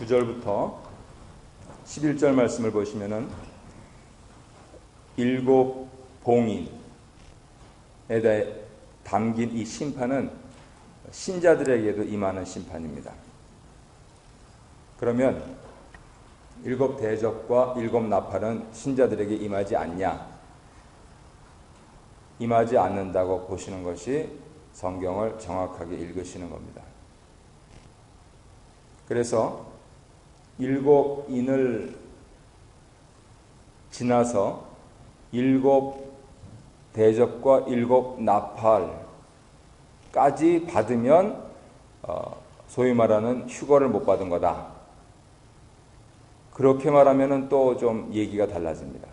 9절부터 11절 말씀을 보시면은 일곱 봉인에 대해 담긴 이 심판은 신자들에게도 임하는 심판입니다. 그러면 일곱 대적과 일곱 나팔은 신자들에게 임하지 않냐? 임하지 않는다고 보시는 것이 성경을 정확하게 읽으시는 겁니다. 그래서 일곱 인을 지나서 일곱 대적과 일곱 나팔까지 받으면 어, 소위 말하는 휴거를 못 받은 거다. 그렇게 말하면 또 좀 얘기가 달라집니다.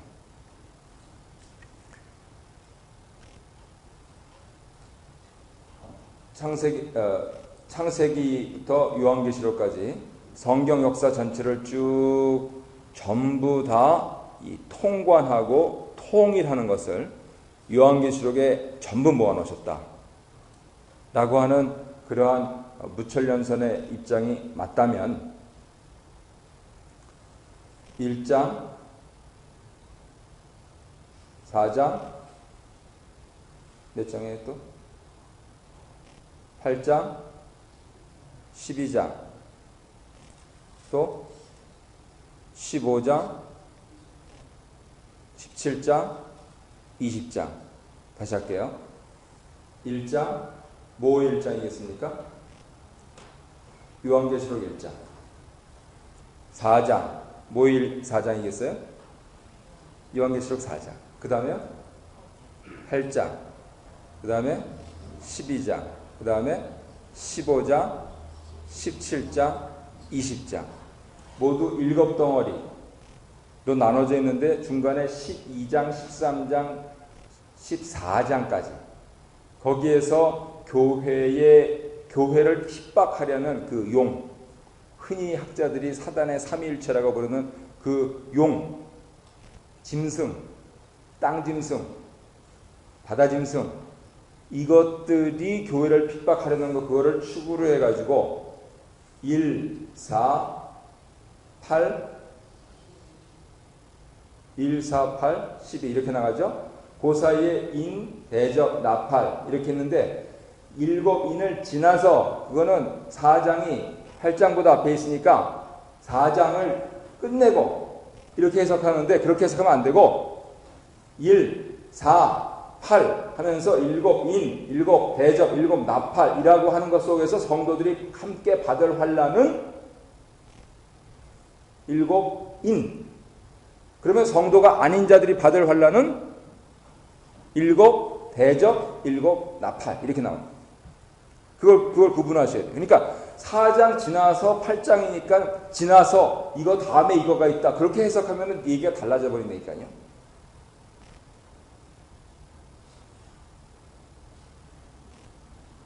창세기, 어, 창세기부터 요한계시록까지 성경 역사 전체를 쭉 전부 다 통관하고 통일하는 것을 요한계시록에 전부 모아놓으셨다. 라고 하는 그러한 무철연선의 입장이 맞다면 1장, 4장, 몇 장에 또? 8장, 12장, 또 15장, 17장, 20장. 다시 할게요. 1장, 뭐 1장이겠습니까? 요한계시록 1장. 4장, 모일 4장이겠어요? 요한계시록 4장. 그 다음에 8장. 그 다음에 12장. 그 다음에 15장, 17장, 20장. 모두 일곱 덩어리로 나눠져 있는데 중간에 12장, 13장, 14장까지. 거기에서 교회의 교회를 핍박하려는 그 용, 흔히 학자들이 사단의 삼위일체라고 부르는 그 용, 짐승, 땅 짐승, 바다 짐승 이것들이 교회를 핍박하려는 거 그거를 추구로 해가지고 1, 4, 8, 1, 4, 8, 12 이렇게 나가죠. 그 사이에 인, 대적, 나팔 이렇게 했는데 일곱 인을 지나서 그거는 사장이 8장보다 앞에 있으니까 4장을 끝내고 이렇게 해석하는데 그렇게 해석하면 안 되고 1, 4, 8 하면서 일곱 인, 일곱 대접, 일곱 나팔이라고 하는 것 속에서 성도들이 함께 받을 환란은 일곱 인. 그러면 성도가 아닌 자들이 받을 환란은 일곱 대접, 일곱 나팔 이렇게 나옵니다. 그걸 그걸 구분하셔야 돼요. 그러니까 4장 지나서 8장이니까 지나서 이거 다음에 이거가 있다. 그렇게 해석하면 얘기가 달라져 버린다니까요.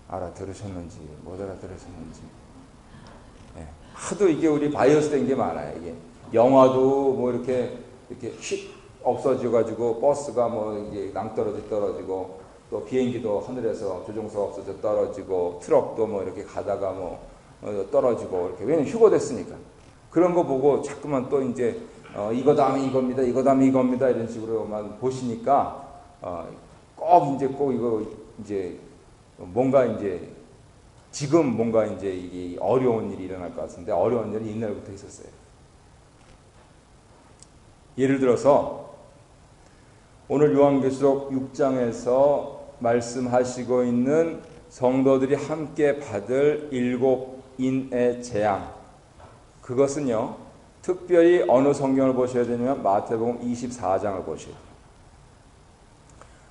알아들으셨는지 못 알아들으셨는지 네. 하도 이게 우리 바이어스 된 게 많아요. 이게 영화도 뭐 이렇게 이렇게 휙 없어져 가지고 버스가 뭐 이게 낭떠러지 떨어지고 또 비행기도 하늘에서 조종사가 없어져 떨어지고 트럭도 뭐 이렇게 가다가 뭐 어, 떨어지고 이렇게 왜냐면 휴고됐으니까 그런 거 보고 자꾸만 또 이제 어, 이거 다음에 이겁니다 이거 다음에 이겁니다 이런 식으로만 보시니까 어, 꼭 이제 꼭 이거 이제 뭔가 이제 지금 뭔가 이제 이게 어려운 일이 일어날 것 같은데 어려운 일은 옛날부터 있었어요. 예를 들어서 오늘 요한계시록 6장에서 말씀하시고 있는 성도들이 함께 받을 일곱 인의 재앙 그것은요 특별히 어느 성경을 보셔야 되냐면 마태복음 24장을 보셔야 돼요.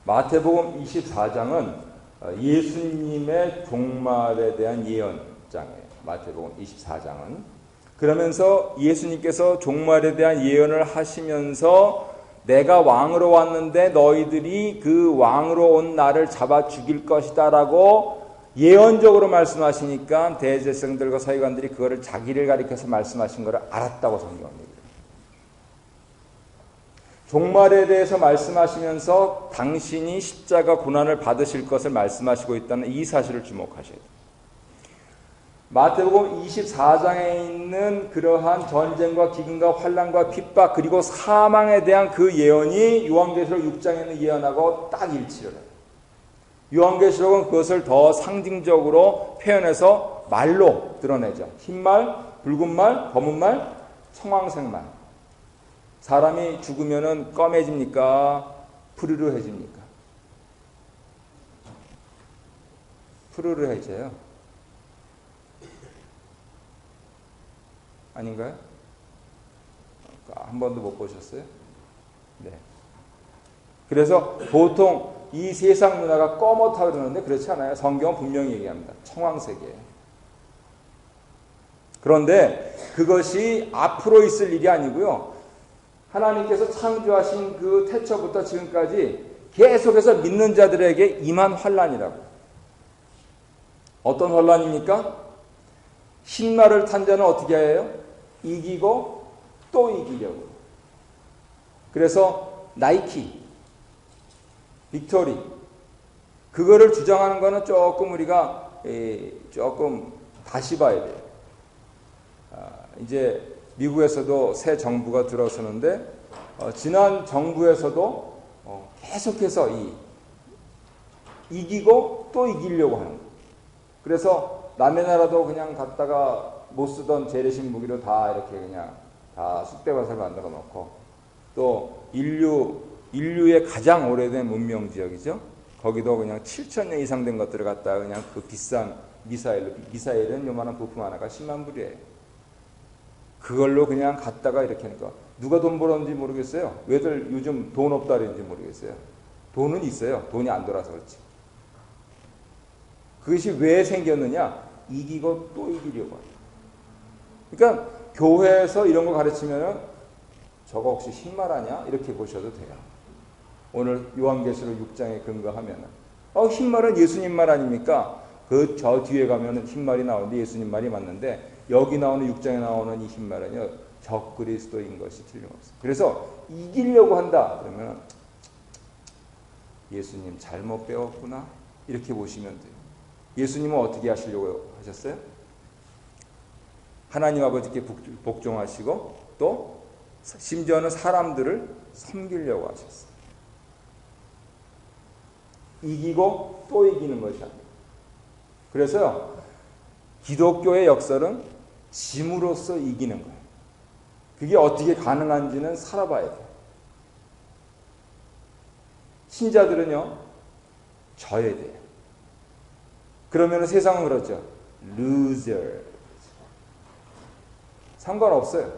마태복음 24장은 어, 예수님의 종말에 대한 예언장이에요. 마태복음 24장은. 그러면서 예수님께서 종말에 대한 예언을 하시면서 내가 왕으로 왔는데 너희들이 그 왕으로 온 나를 잡아 죽일 것이다라고 예언적으로 말씀하시니까 대제성들과 서기관들이 그거를 자기를 가리켜서 말씀하신 것을 알았다고 성경합니다. 종말에 대해서 말씀하시면서 당신이 십자가 고난을 받으실 것을 말씀하시고 있다는 이 사실을 주목하셔야 돼요. 마태복음 24장에 있는 그러한 전쟁과 기근과 환란과 핍박 그리고 사망에 대한 그 예언이 요한계시록 6장에 있는 예언하고 딱 일치를 해요. 요한계시록은 그것을 더 상징적으로 표현해서 말로 드러내죠. 흰말, 붉은 말, 검은 말, 청황색 말. 사람이 죽으면은 검해집니까? 푸르르해집니까? 푸르르해져요. 아닌가요? 한 번도 못 보셨어요? 네. 그래서 보통 이 세상 문화가 꺼멓다 그러는데 그렇지 않아요. 성경은 분명히 얘기합니다. 청황색이에요. 그런데 그것이 앞으로 있을 일이 아니고요. 하나님께서 창조하신 그 태초부터 지금까지 계속해서 믿는 자들에게 임한 환란이라고. 어떤 환란입니까? 신마를 탄 자는 어떻게 해요? 이기고 또 이기려고. 그래서 나이키, 빅토리, 그거를 주장하는 거는 조금 우리가 조금 다시 봐야 돼요. 아, 이제 미국에서도 새 정부가 들어서는데 어, 지난 정부에서도 어, 계속해서 이 이기고 또 이기려고 하는. 그래서 남의 나라도 그냥 갔다가 못 쓰던 재래식 무기로 다 이렇게 그냥 다 쑥대밭을 만들어 놓고 또 인류 인류의 가장 오래된 문명 지역이죠. 거기도 그냥 7천 년 이상 된 것들을 갖다가 그냥 그 비싼 미사일 미사일은 요만한 부품 하나가 10만 불이에요. 그걸로 그냥 갔다가 이렇게 하니까 누가 돈 벌었는지 모르겠어요. 왜들 요즘 돈 없다 그러는지 모르겠어요. 돈은 있어요. 돈이 안 돌아서 그렇지. 그것이 왜 생겼느냐? 이기고 또 이기려고. 그러니까 교회에서 이런 거 가르치면은 저거 혹시 흰말 아냐? 이렇게 보셔도 돼요. 오늘 요한계시록 6장에 근거하면은 어, 흰말은 예수님 말 아닙니까? 그 저 뒤에 가면은 흰말이 나오는데 예수님 말이 맞는데 여기 나오는 6장에 나오는 이 흰말은요. 적그리스도인 것이 틀림없어. 그래서 이기려고 한다. 그러면 예수님 잘못 배웠구나. 이렇게 보시면 돼요. 예수님은 어떻게 하시려고 하셨어요? 하나님 아버지께 복종하시고 또 심지어는 사람들을 섬기려고 하셨어요. 이기고 또 이기는 것이 아니에요. 그래서 기독교의 역설은 짐으로써 이기는 거예요. 그게 어떻게 가능한지는 살아봐야 돼요. 신자들은요, 져야 돼요. 그러면 세상은 그렇죠. loser. 상관없어요.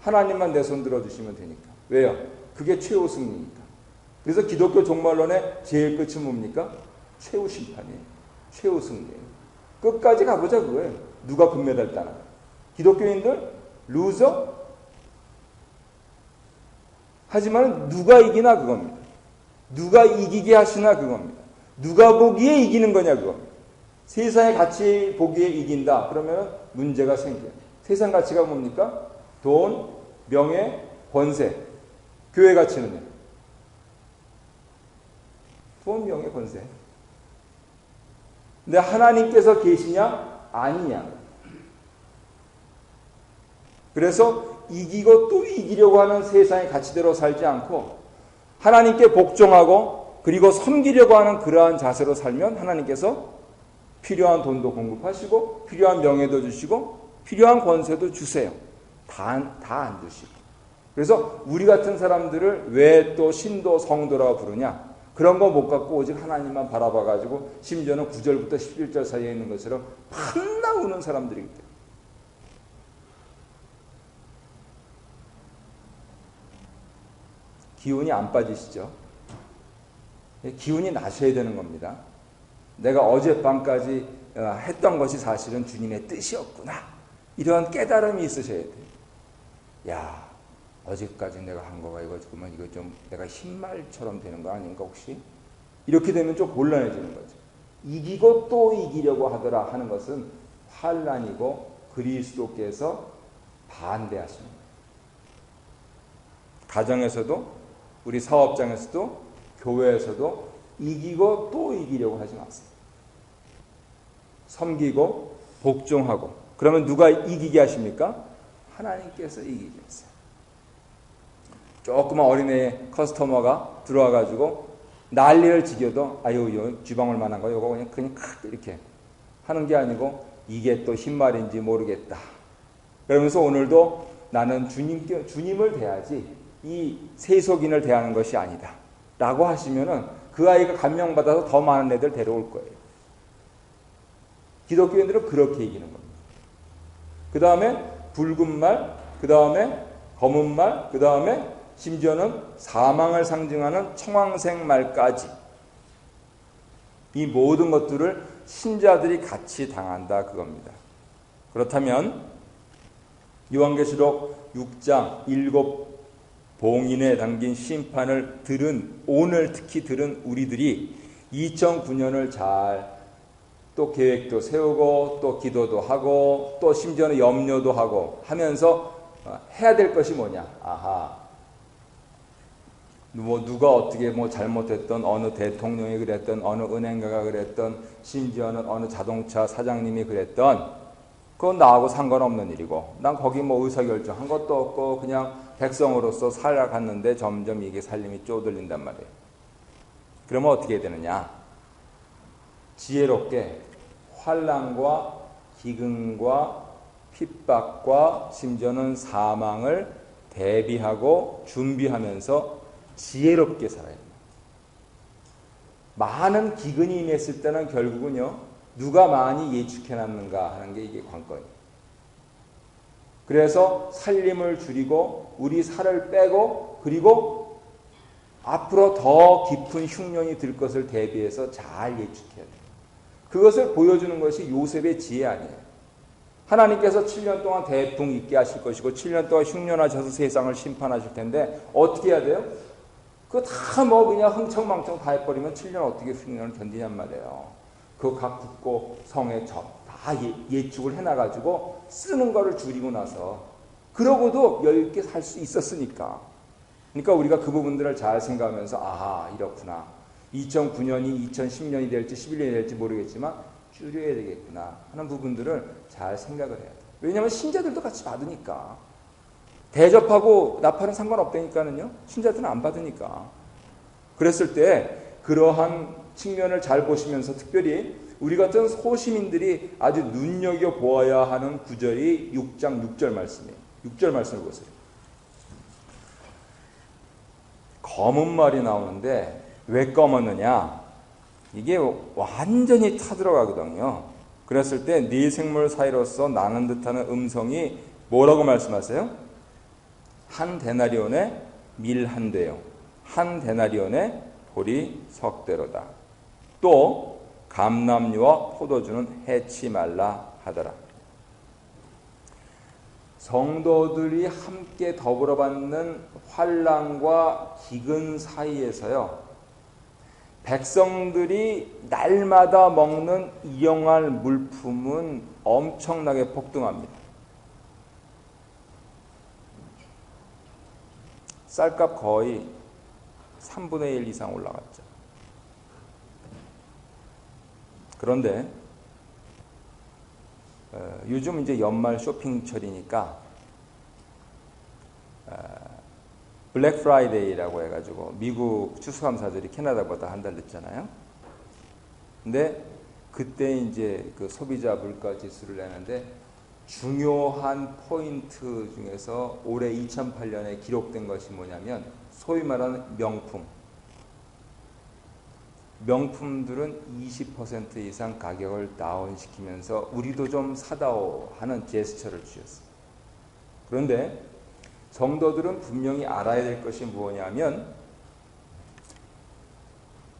하나님만 내 손 들어주시면 되니까. 왜요? 그게 최후 승리니까. 그래서 기독교 종말론의 제일 끝은 뭡니까? 최후 심판이에요. 최후 승리예요. 끝까지 가보자 그거예요. 누가 금메달 따나. 기독교인들 루저? 하지만 누가 이기나 그겁니다. 누가 이기게 하시나 그겁니다. 누가 보기에 이기는 거냐 그겁니다. 세상의 가치 보기에 이긴다. 그러면 문제가 생겨요. 세상 가치가 뭡니까? 돈, 명예, 권세. 교회 가치는요? 돈, 명예, 권세. 근데 하나님께서 계시냐? 아니냐. 그래서 이기고 또 이기려고 하는 세상의 가치대로 살지 않고 하나님께 복종하고 그리고 섬기려고 하는 그러한 자세로 살면 하나님께서 필요한 돈도 공급하시고 필요한 명예도 주시고 필요한 권세도 주세요. 다 안 주시고. 그래서 우리 같은 사람들을 왜 또 신도 성도라고 부르냐? 그런 거 못 갖고 오직 하나님만 바라봐 가지고 심지어는 9절부터 11절 사이에 있는 것처럼 판나 우는 사람들이기 때문에. 기운이 안 빠지시죠? 기운이 나셔야 되는 겁니다. 내가 어젯밤까지 어, 했던 것이 사실은 주님의 뜻이었구나. 이런 깨달음이 있으셔야 돼요. 야, 어제까지 내가 한 거가 이거 지금은 이거 좀 내가 흰말처럼 되는 거 아닌가 혹시? 이렇게 되면 좀 곤란해지는 거죠. 이기고 또 이기려고 하더라 하는 것은 환란이고 그리스도께서 반대하시는 거예요. 가정에서도 우리 사업장에서도 교회에서도 이기고 또 이기려고 하지 마세요. 섬기고 복종하고 그러면 누가 이기게 하십니까? 하나님께서 이기게 하세요. 조그만 어린애 커스터머가 들어와 가지고 난리를 지겨도 아유 요 주방을 만한 거 요거 그냥 그냥 이렇게 하는 게 아니고 이게 또 흰말인지 모르겠다. 그러면서 오늘도 나는 주님 주님을 대하지 이 세속인을 대하는 것이 아니다. 라고 하시면은 그 아이가 감명받아서 더 많은 애들 데려올 거예요. 기독교인들은 그렇게 이기는 겁니다. 그 다음에 붉은 말, 그 다음에 검은 말, 그 다음에 심지어는 사망을 상징하는 청황색 말까지 이 모든 것들을 신자들이 같이 당한다 그겁니다. 그렇다면 요한계시록 6장 7 봉인에 담긴 심판을 들은 오늘 특히 들은 우리들이 2009년을 잘 또 계획도 세우고 또 기도도 하고 또 심지어는 염려도 하고 하면서 어, 해야 될 것이 뭐냐? 아하. 뭐 누가 어떻게 뭐 잘못했던 어느 대통령이 그랬던 어느 은행가가 그랬던 심지어는 어느 자동차 사장님이 그랬던 그건 나하고 상관없는 일이고 난 거기 뭐 의사결정한 것도 없고 그냥 백성으로서 살아갔는데 점점 이게 살림이 쪼들린단 말이에요. 그러면 어떻게 되느냐? 지혜롭게 환란과 기근과 핍박과 심지어는 사망을 대비하고 준비하면서 지혜롭게 살아야 됩니다. 많은 기근이 임했을 때는 결국은요, 누가 많이 예측해놨는가 하는 게 이게 관건이에요. 그래서 살림을 줄이고 우리 살을 빼고 그리고 앞으로 더 깊은 흉년이 들 것을 대비해서 잘 예측해야 돼요. 그것을 보여주는 것이 요셉의 지혜 아니에요. 하나님께서 7년 동안 대풍 있게 하실 것이고 7년 동안 흉년하셔서 세상을 심판하실 텐데 어떻게 해야 돼요? 그거 다 뭐 그냥 흥청망청 다 해버리면 7년 어떻게 흉년을 견디냔 말이에요. 그각 국고 성의 접, 다 예, 축을 해놔가지고 쓰는 거를 줄이고 나서 그러고도 여유있게 살 수 있었으니까. 그러니까 우리가 그 부분들을 잘 생각하면서 아 이렇구나. 2009년이 2010년이 될지 11년이 될지 모르겠지만 줄여야 되겠구나 하는 부분들을 잘 생각을 해야 돼. 왜냐하면 신자들도 같이 받으니까. 대접하고 나팔은 상관없다니까는요. 신자들은 안 받으니까. 그랬을 때 그러한 측면을 잘 보시면서 특별히 우리 같은 소시민들이 아주 눈여겨 보아야 하는 구절이 6장 6절 말씀이에요. 6절 말씀을 보세요. 검은 말이 나오는데 왜 검었느냐? 이게 완전히 타들어가거든요. 그랬을 때 네 생물 사이로서 나는 듯하는 음성이 뭐라고 말씀하세요? 한 데나리온에 밀 한 대요. 한 데나리온에 보리 석 대로다. 또 감남류와 포도주는 해치 말라 하더라. 성도들이 함께 더불어 받는 환란과 기근 사이에서요. 백성들이 날마다 먹는 이용할 물품은 엄청나게 폭등합니다. 쌀값 거의 3분의 1 이상 올라갔죠. 그런데 어, 요즘 이제 연말 쇼핑철이니까 어, 블랙 프라이데이라고 해가지고 미국 추수감사들이 캐나다보다 한 달 늦잖아요. 근데 그때 이제 그 소비자 물가 지수를 내는데 중요한 포인트 중에서 올해 2008년에 기록된 것이 뭐냐면 소위 말하는 명품 명품들은 20% 이상 가격을 다운시키면서 우리도 좀 사다오 하는 제스처를 주셨습니다. 그런데 성도들은 분명히 알아야 될 것이 무엇이냐면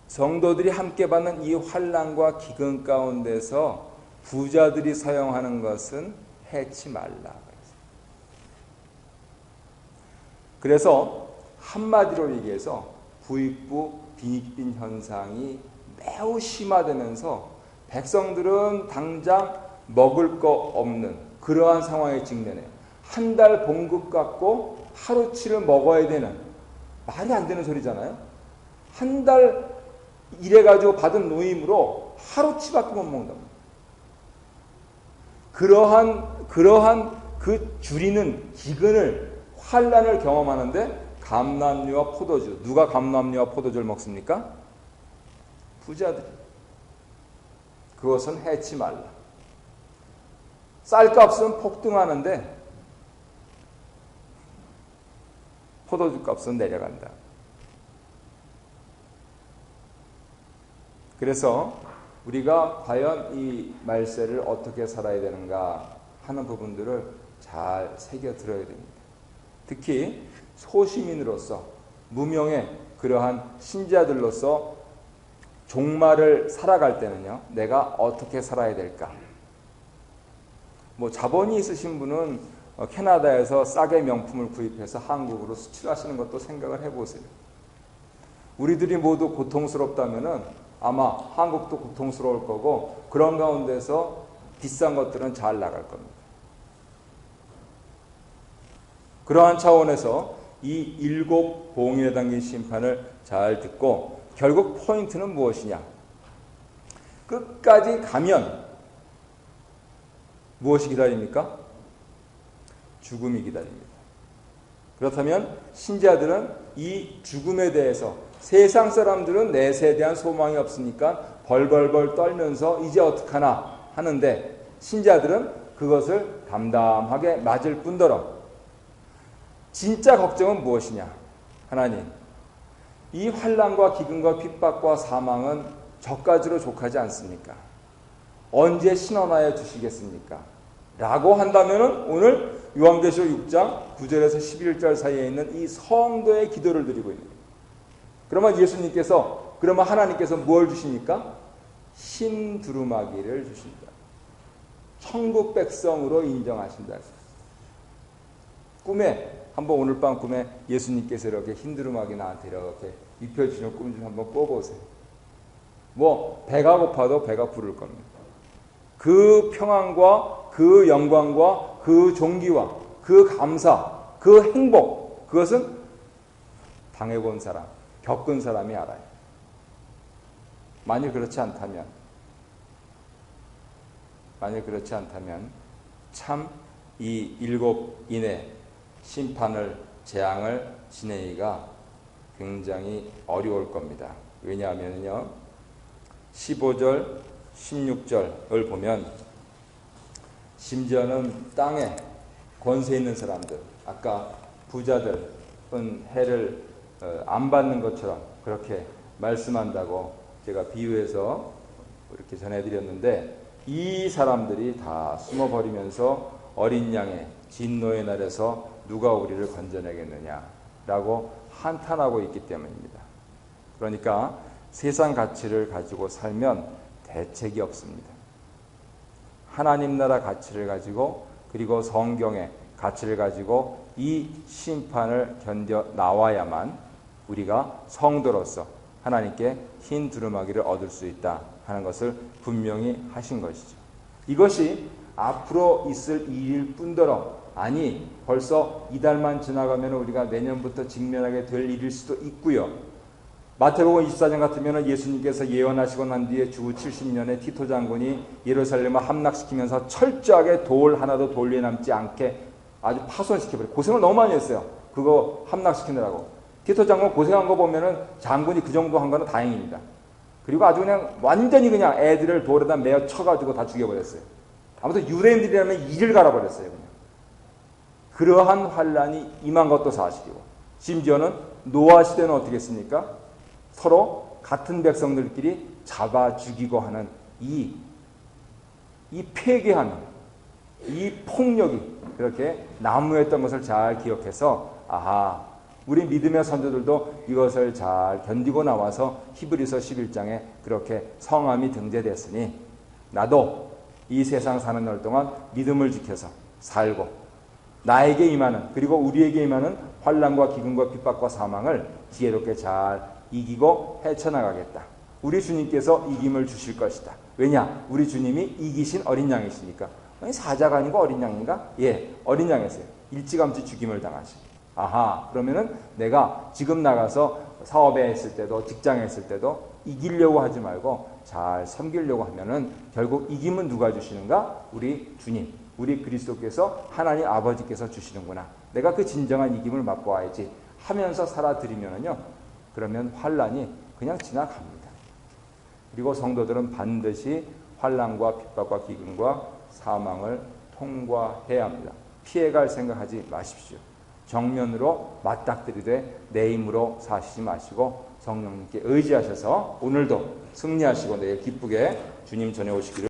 성도들이 함께 받는 이 환란과 기근 가운데서 부자들이 사용하는 것은 해치 말라. 그래서 한마디로 얘기해서 부익부 빈익빈 현상이 매우 심화되면서 백성들은 당장 먹을 거 없는 그러한 상황에 직면해요. 한 달 봉급 갖고 하루치를 먹어야 되는 말이 안 되는 소리잖아요. 한 달 일해가지고 받은 노임으로 하루치밖에 못 먹는다. 그러한 그러한 그 줄이는 기근을 환란을 경험하는데 감남류와 포도주 누가 감남류와 포도주를 먹습니까? 부자들. 그것은 해치 말라. 쌀값은 폭등하는데 포도주 값은 내려간다. 그래서 우리가 과연 이 말세를 어떻게 살아야 되는가 하는 부분들을 잘 새겨 들어야 됩니다. 특히 소시민으로서 무명의 그러한 신자들로서 종말을 살아갈 때는요, 내가 어떻게 살아야 될까? 뭐 자본이 있으신 분은 어, 캐나다에서 싸게 명품을 구입해서 한국으로 수출하시는 것도 생각을 해보세요. 우리들이 모두 고통스럽다면은 아마 한국도 고통스러울 거고 그런 가운데서 비싼 것들은 잘 나갈 겁니다. 그러한 차원에서 이 일곱 봉인에 담긴 심판을 잘 듣고 결국 포인트는 무엇이냐? 끝까지 가면 무엇이 기다립니까? 죽음이 기다립니다. 그렇다면 신자들은 이 죽음에 대해서 세상 사람들은 내세에 대한 소망이 없으니까 벌벌벌 떨면서 이제 어떡하나 하는데 신자들은 그것을 담담하게 맞을 뿐더러 진짜 걱정은 무엇이냐? 하나님, 이 환란과 기근과 핍박과 사망은 저까지로 족하지 않습니까? 언제 신원하여 주시겠습니까? 라고 한다면 오늘 요한계시록 6장 9절에서 11절 사이에 있는 이 성도의 기도를 드리고 있는 거예요. 그러면 예수님께서 그러면 하나님께서 뭘 주십니까? 흰 두루마기를 주신다. 천국 백성으로 인정하신다. 꿈에 한번 오늘 밤 꿈에 예수님께서 이렇게 흰 두루마기 나한테 이렇게 입혀주시는 꿈 좀 한번 꿔보세요. 뭐 배가 고파도 배가 부를 겁니다. 그 평안과 그 영광과 그 존귀와 그 감사, 그 행복 그것은 당해본 사람, 겪은 사람이 알아요. 만일 그렇지 않다면, 만일 그렇지 않다면 참 이 일곱 인의 심판을 재앙을 지내기가 굉장히 어려울 겁니다. 왜냐하면요. 15절, 16절을 보면 심지어는 땅에 권세 있는 사람들, 아까 부자들은 해를 어, 안 받는 것처럼 그렇게 말씀한다고 제가 비유해서 이렇게 전해드렸는데 이 사람들이 다 숨어버리면서 어린 양의 진노의 날에서 누가 우리를 건져내겠느냐라고 한탄하고 있기 때문입니다. 그러니까 세상 가치를 가지고 살면 대책이 없습니다. 하나님 나라 가치를 가지고 그리고 성경의 가치를 가지고 이 심판을 견뎌 나와야만 우리가 성도로서 하나님께 흰 두루마기를 얻을 수 있다 하는 것을 분명히 하신 것이죠. 이것이 앞으로 있을 일일 뿐더러 아니 벌써 이달만 지나가면 우리가 내년부터 직면하게 될 일일 수도 있고요. 마태복음 24장 같으면 예수님께서 예언하시고 난 뒤에 주 70년에 티토 장군이 예루살렘을 함락시키면서 철저하게 돌 하나도 돌리에 남지 않게 아주 파손시켜버려 고생을 너무 많이 했어요. 그거 함락시키느라고. 티토 장군 고생한 거 보면은 장군이 그 정도 한 거는 다행입니다. 그리고 아주 그냥 완전히 그냥 애들을 돌에다 매어 쳐가지고 다 죽여버렸어요. 아무튼 유대인들이라면 이를 갈아버렸어요. 그냥. 그러한 환란이 임한 것도 사실이고 심지어는 노아 시대는 어떻게 했습니까? 서로 같은 백성들끼리 잡아 죽이고 하는 이, 이 폐괴함이, 이 폭력이 그렇게 난무했던 것을 잘 기억해서 아하 우리 믿음의 선조들도 이것을 잘 견디고 나와서 히브리서 11장에 그렇게 성함이 등재됐으니 나도 이 세상 사는 날 동안 믿음을 지켜서 살고 나에게 임하는 그리고 우리에게 임하는 환란과 기근과 핍박과 사망을 지혜롭게 잘 이기고 헤쳐나가겠다. 우리 주님께서 이김을 주실 것이다. 왜냐? 우리 주님이 이기신 어린 양이시니까. 아니, 사자가 아니고 어린 양인가? 예, 어린 양이었어요. 일찌감치 죽임을 당하시. 아하, 그러면은 내가 지금 나가서 사업에 했을 때도 직장에 했을 때도 이기려고 하지 말고 잘 섬기려고 하면은 결국 이김은 누가 주시는가? 우리 주님, 우리 그리스도께서 하나님 아버지께서 주시는구나. 내가 그 진정한 이김을 맛보아야지 하면서 살아드리면은요. 그러면 환란이 그냥 지나갑니다. 그리고 성도들은 반드시 환란과 핍박과 기근과 사망을 통과해야 합니다. 피해갈 생각하지 마십시오. 정면으로 맞닥뜨리되 내 힘으로 사시지 마시고 성령님께 의지하셔서 오늘도 승리하시고 내일 기쁘게 주님 전해 오시기를